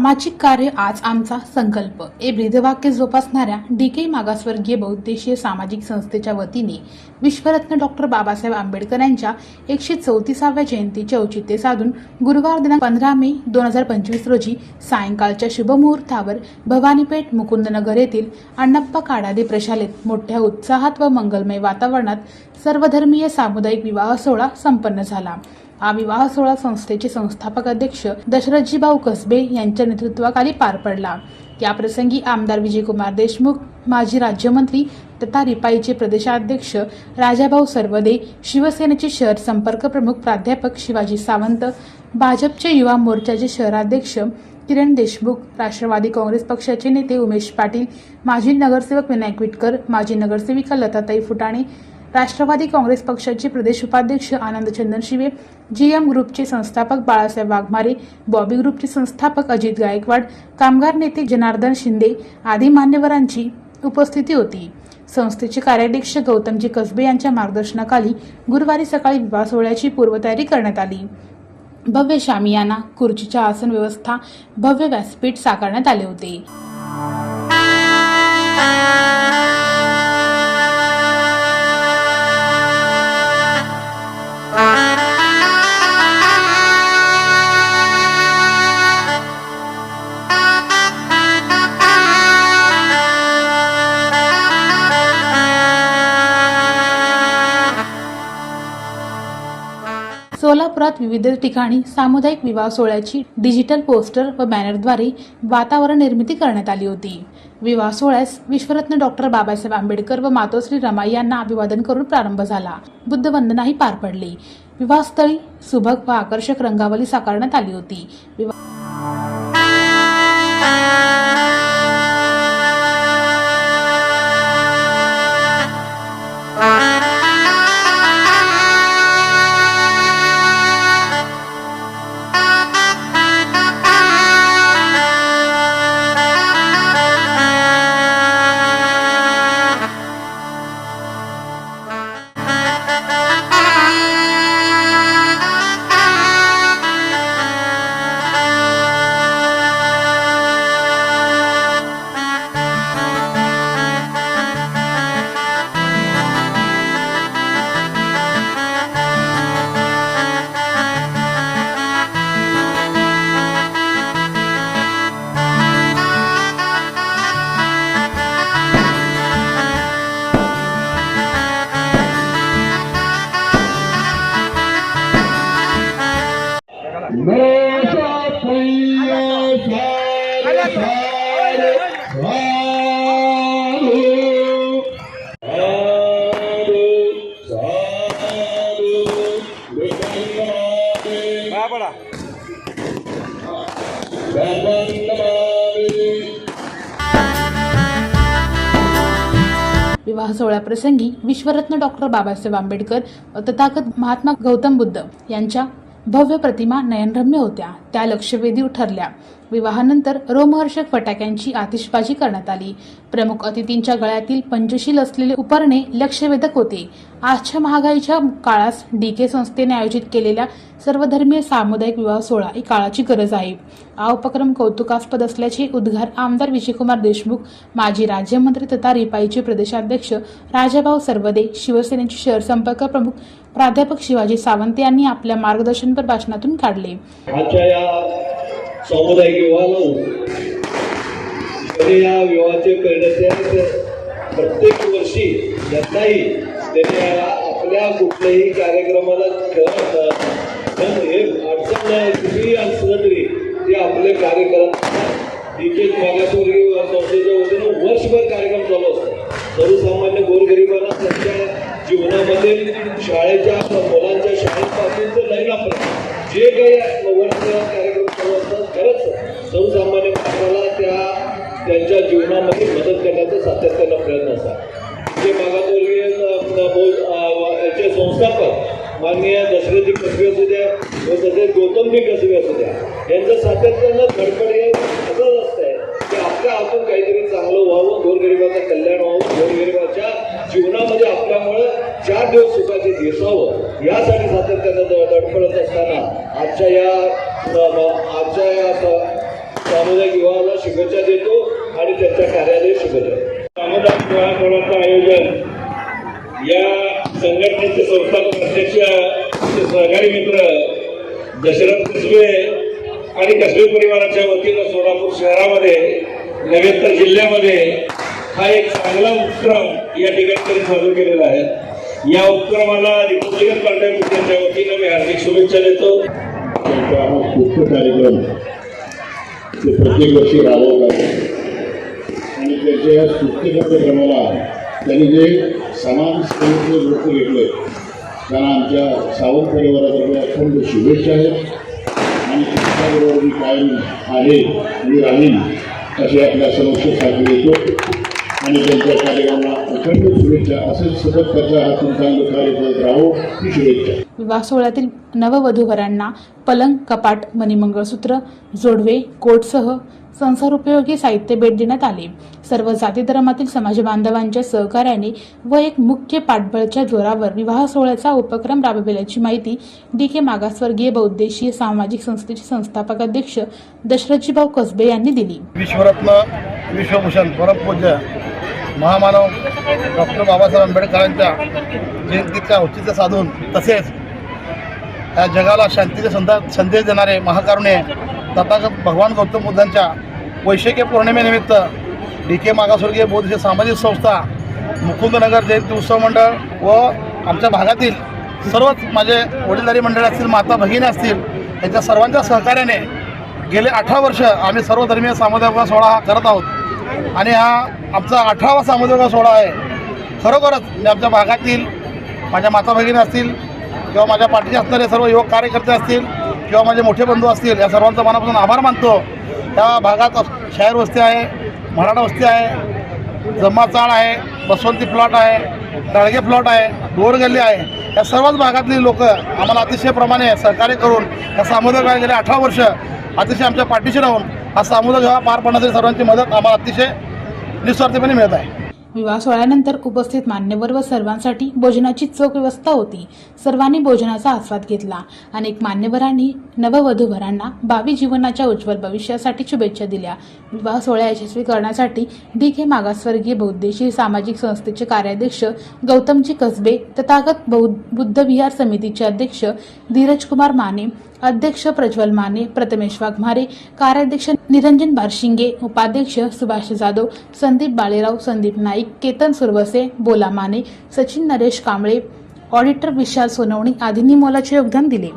सामाजिक कार्य आज आमचा संकल्प. हे ब्रीदवाक्य जोपासणाऱ्या डी के मागासवर्गीय बहुद्देशीय सामाजिक संस्थेच्या वतीने विश्वरत्न डॉक्टर बाबासाहेब आंबेडकर यांच्या एकशे चौतीसाव्या जयंतीचे औचित्य साधून गुरुवार दिनांक पंधरा मे दोन हजार पंचवीस रोजी सायंकाळच्या शुभमुहूर्तावर भवानीपेठ मुकुंदनगर येथील अण्णप्पा काडादी प्रशालेत मोठ्या उत्साहात व मंगलमय वातावरणात सर्वधर्मीय सामुदायिक विवाह सोहळा संपन्न झाला. हा विवाह सोहळा संस्थेचे संस्थापक अध्यक्ष दशरथजी भाऊ कसबे यांच्या नेतृत्वाखाली पार पडला. याप्रसंगी आमदार विजयकुमार देशमुख माजी राज्यमंत्री तथा रिपाईचे प्रदेशाध्यक्ष राजाभाऊ सर्वदे शिवसेनेचे शहर संपर्क प्रमुख प्राध्यापक शिवाजी सावंत भाजपचे युवा मोर्चाचे शहराध्यक्ष किरण देशमुख राष्ट्रवादी काँग्रेस पक्षाचे नेते उमेश पाटील माजी नगरसेवक विनायक विटकर माजी नगरसेविका लताताई फुटाणे राष्ट्रवादी काँग्रेस पक्षाचे प्रदेश उपाध्यक्ष आनंद चंदनशिवे जी एम ग्रुपचे संस्थापक बाळासाहेब वाघमारे बॉबी ग्रुपचे संस्थापक अजित गायकवाड कामगार नेते जनार्दन शिंदे आदी मान्यवरांची उपस्थिती होती. संस्थेचे कार्याध्यक्ष गौतमजी कसबे यांच्या मार्गदर्शनाखाली गुरुवारी सकाळी विवाह सोहळ्याची पूर्वतयारी करण्यात आली. भव्य शामियाना खुर्चीच्या आसन व्यवस्था भव्य व्यासपीठ साकारण्यात आले होते. सोलापुरात विविध ठिकाणी सामुदायिक विवाह सोहळ्याची डिजिटल पोस्टर व बॅनरद्वारे वातावरण निर्मिती करण्यात आली होती. विवाह सोहळ्यास विश्वरत्न डॉक्टर बाबासाहेब आंबेडकर व मातोश्री रमाई यांना अभिवादन करून प्रारंभ झाला. बुद्धवंदनाही पार पडली. विवाहस्थळी सुभग व आकर्षक रंगावली साकारण्यात आली होती. विवाह विवाह सोहळ्याप्रसंगी विश्वरत्न डॉक्टर बाबासाहेब आंबेडकर तथागत महात्मा गौतम बुद्ध यांच्या भव्य प्रतिमा नयनरम्य होत्या. त्या लक्षवेधी ठरल्या विवाहानंतर रोमहर्षक फटाक्यांची आतिषबाजी करण्यात आली. प्रमुख अतिथींच्या गळ्यातील पंचशील असलेले उपरणे लक्षवेधक होते. आजच्या महागाईच्या काळास डी के संस्थेने आयोजित केलेल्या सर्वधर्मीय सामुदायिक विवाह सोहळा ही काळाची गरज आहे. हा उपक्रम कौतुकास्पद असल्याचे उद्गार आमदार विजयकुमार देशमुख माजी राज्यमंत्री तथा रिपाईचे प्रदेशाध्यक्ष राजाभाऊ सर्वदे शिवसेनेचे शहर संपर्क प्रमुख प्राध्यापक शिवाजी सावंत यांनी आपल्या मार्गदर्शनपर भाषणातून काढले. आजच्या या सामुदायिक विवाहाला या विवाहाचे करण्याचे प्रत्येक वर्षी यांनाही त्याने आपल्या कुठल्याही कार्यक्रमाला हे अडचण नाही कुठेही असलं तरी ते आपले कार्यक्रम डिकेज मागासवर्गीय संस्थेच्या वतीनं वर्षभर कार्यक्रम चालू असतो. सर्वसामान्य गोरगरिबांना त्यांच्या जीवनामध्ये शाळेच्या मुलांच्या शाळेपासूनचं लग्न आपण जे काही वर्षभरात कार्यक्रम चालू असतात खरंच सर्वसामान्य माणसाला त्या त्यांच्या जीवनामध्ये मदत करण्याचा सातत्यानं प्रयत्न असा जे मागासवर्गीय याचे संस्थापक माननीय दशरथी कसबे असू द्या व तसेच गौतमजी कसबे असू द्या यांचं सातत्यानं धडपड हे असंच असतंय. की आपल्या हातून काहीतरी चांगलं व्हावं गोरगरिबाचं कल्याण व्हावं गोरगरिबाच्या जीवनामध्ये आपल्यामुळं चार दिवस सुखाचे दिसावं यासाठी सातत्यानं ध- धडपडत असताना आजच्या या आजच्या या सामुदायिक विवाहाला शुभेच्छा देतो आणि त्यांच्या कार्यालय शुभेच्छा सामुदायिक विवाह सोहळ्याचं आयोजन या संघटनेचे संस्थापक अध्यक्ष सहकारी मित्र दशरथ कसबे आणि कसबे परिवाराच्या वतीनं सोलापूर शहरामध्ये नव्हे तर जिल्ह्यामध्ये हा एक चांगला उपक्रम या ठिकाणी साजरा केलेला आहे. या उपक्रमाला रिपब्लिकन पार्टीच्या वतीनं मी हार्दिक शुभेच्छा देतो. त्यांचा हा कार्यक्रम ते प्रत्येक वर्षी राबवतात आणि त्यांच्या या स्तुत्य कार्यक्रमाला त्यांनी जे समान सेवेचे लोक घेतले त्यांना आमच्या सावंत परिवारातर्फे अत्यंत शुभेच्छा आहेत. आणि त्यांच्याबरोबर मी कायम आहे मी राहीन असे आपल्या समक्षसाठी देतो. आणि त्यांच्या कार्यक्रमाला अखंड शुभेच्छा. असेच सतत त्याच्या हातून चांगलं कार्य करत राहो. ही शुभेच्छा. विवाह सोहळ्यातील नववधूवरांना पलंग कपाट मणिमंगळसूत्र जोडवे कोटसह संसार उपयोगी साहित्य भेट देण्यात आले. सर्व जाती धर्मातील समाज बांधवांच्या सहकार्याने व एक मुख्य पाठबळच्या जोरावर विवाह सोहळ्याचा उपक्रम राबविल्याची माहिती डी के मागासवर्गीय बहुद्देशीय सामाजिक संस्थेचे संस्थापक अध्यक्ष दशरथजीभाऊ कसबे यांनी दिली. विश्वरत्न विश्वभूषण परमपूज्य महामानव डॉक्टर बाबासाहेब आंबेडकरांच्या जयंतीचं औचित्य साधून तसेच या जगाला शांतीचे संदा संदेश देणारे महाकारुण्य तथागत भगवान गौतम बुद्धांच्या वैशाखी पौर्णिमेनिमित्त डी के मागासवर्गीय बौद्ध सामाजिक संस्था मुकुंदनगर जयंती उत्सव मंडळ व आमच्या भागातील सर्वच माझे वडीलधारी मंडळ असतील माता भगिनी असतील यांच्या सर्वांच्या सहकार्याने गेले अठरा वर्ष आम्ही सर्वधर्मीय सामुदायिक विवाह सोहळा हा करत आहोत. आणि हा आमचा अठरावा सामुद्रिक सोहळा आहे खरोखरच मी आमच्या भागातील माझ्या माता भगिनी असतील किंवा माझ्या पाठीचे असणारे सर्व युवक कार्यकर्ते असतील किंवा माझे मोठे बंधू असतील या सर्वांचा मनापासून आभार मानतो. त्या भागात शहर वस्ती आहे मराठा वस्ती आहे जम्मा चाळ आहे बसवंती प्लॉट आहे डाळगे प्लॉट आहे गोरगल्ली आहे या सर्वच भागातली लोक आम्हाला अतिशय प्रमाणे सहकार्य करून या सामुदायिक गेले अठरा वर्ष अतिशय आमच्या पाठीशी राहून हा सामुदायिक विवाह पार पाडण्यासाठी सर्वांची मदत आम्हाला अतिशय निस्वार्थीपणे मिळत आहे. विवाह सोहळ्यानंतर उपस्थित मान्यवर व सर्वांसाठी भोजनाची चोख व्यवस्था होती. सर्वांनी भोजनाचा आस्वाद घेतला. अनेक मान्यवरांनी नववधूवरांना भावी जीवनाच्या उज्ज्वल भविष्यासाठी शुभेच्छा दिल्या. विवाह सोहळा यशस्वी करण्यासाठी डी के मागासवर्गीय बौद्धेशी सामाजिक संस्थेचे कार्याध्यक्ष गौतमजी कसबे तथागत बौद्ध बुद्ध विहार समितीचे अध्यक्ष धीरज कुमार माने अध्यक्ष प्रज्वल माने प्रथमेश वाघमारे कार्याध्यक्ष निरंजन बारशिंगे उपाध्यक्ष सुभाष जाधव संदीप बाळेराव संदीप नाईक केतन सुरवसे बोला माने सचिन नरेश कांबळे ऑडिटर विशाल सोनवणी आदींनी मोलाचे योगदान दिले.